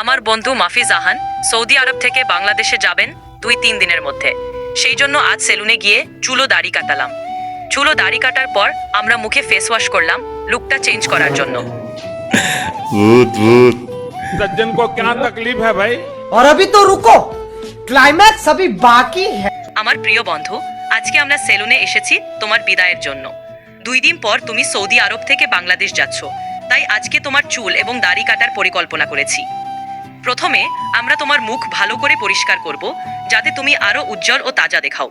আমার বন্ধু মাফিজ আহান সৌদি আরব থেকে বাংলাদেশে যাবেন দুই তিন দিনের মধ্যে সেই জন্য আজ সেলুনে গিয়ে চুলো দাড়ি কাটালাম চুলো দাড়ি কাটার পর আমরা মুখে ফেস ওয়াশ করলাম লুকটা চেঞ্জ করার জন্য ভূত ভূত सज्जन को क्या तकलीफ है भाई और अभी तो रुको क्लाइमैक्स अभी बाकी है আমার প্রিয় বন্ধু আজকে আমরা সেলুনে এসেছি তোমার বিদায়ের জন্য দুই দিন পর তুমি সৌদি আরব থেকে বাংলাদেশ যাচ্ছ তাই আজকে তোমার চুল এবং দাড়ি কাটার পরিকল্পনা করেছি প্রথমে আমরা তোমার মুখ ভালো করে পরিষ্কার করব, যাতে তুমি আরও উজ্জ্বল ও তাজা দেখাও।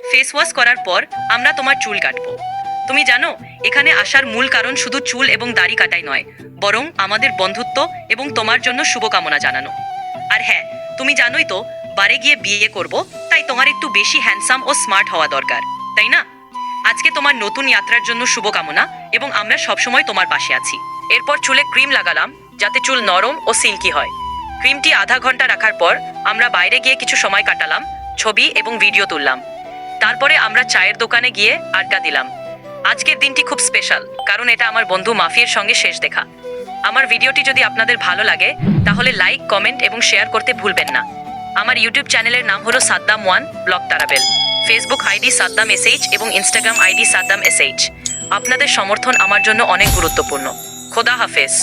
ফেস ওয়াশ করার পর আমরা তোমার চুল কাটবো। তুমি জানো, এখানে আসার মূল কারণ শুধু চুল এবং দাড়ি কাটাই নয়, বরং আমাদের বন্ধুত্ব এবং তোমার জন্য শুভকামনা জানানো। আর হ্যাঁ তুমি জানোই তো, বারে গিয়ে বিয়ে করব, তাই তোমার একটু বেশি হ্যান্ডসাম ও স্মার্ট হওয়া দরকার, তাই না? আজকে তোমার নতুন যাত্রার জন্য শুভকামনা এবং আমরা সবসময় তোমার পাশে আছি। এরপর চুলে ক্রিম লাগালাম, যাতে চুল নরম ও সিল্কি হয়। ক্রিমটি আধা ঘণ্টা রাখার পর আমরা বাইরে গিয়ে কিছু সময় কাটালাম, ছবি এবং ভিডিও তুললাম। তারপরে আমরা চায়ের দোকানে গিয়ে আড্ডা দিলাম। আজকের দিনটি খুব স্পেশাল, কারণ এটা আমার বন্ধু মাফির সঙ্গে শেষ দেখা। আমার ভিডিওটি যদি আপনাদের ভালো লাগে, তাহলে লাইক, কমেন্ট এবং শেয়ার করতে ভুলবেন না। আমার ইউটিউব চ্যানেলের নাম হলো Saddam one, blog তারাবেল। Facebook ID Saddam SH এবং ইনস্টাগ্রাম আইডি সাদ্দাম এসএইচ। আপনাদের সমর্থন আমার জন্য অনেক গুরুত্বপূর্ণ। খোদা হাফেজ।